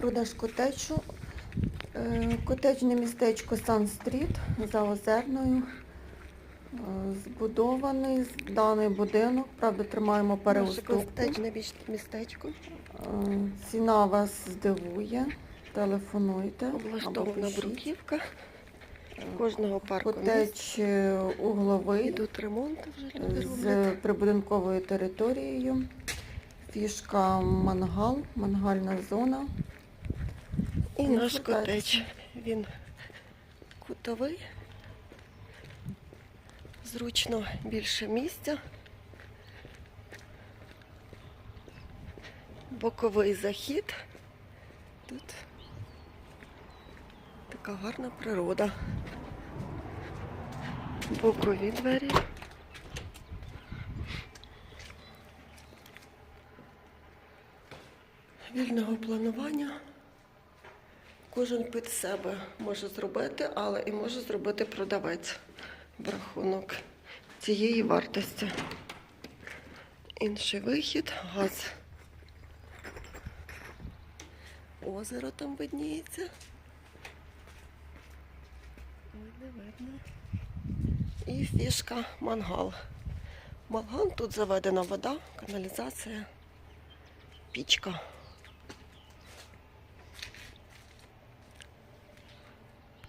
Продаж котечу. Е, Котеджне містечко Сан-Стріт за Озерною. Е, Збудований даний будинок, правда, тримаємо переуступку. містечко Е, Ціна вас здивує. Телефонуйте. облаштована бруківка. Кожного парку. Котедж е, угловий Йдуть ремонти вже з прибудинковою територією. Фішка мангал, мангальна зона. І наш котедж. Він кутовий. Зручно більше місця. Боковий захід. Тут така гарна природа. Бокові двері. Вільного планування. Кожен під себе може зробити, але і може зробити продавець в рахунок цієї вартості. Інший вихід, газ. Озеро там видніється. Не видно. І фішка мангал. Мангал тут заведена вода, каналізація, пічка.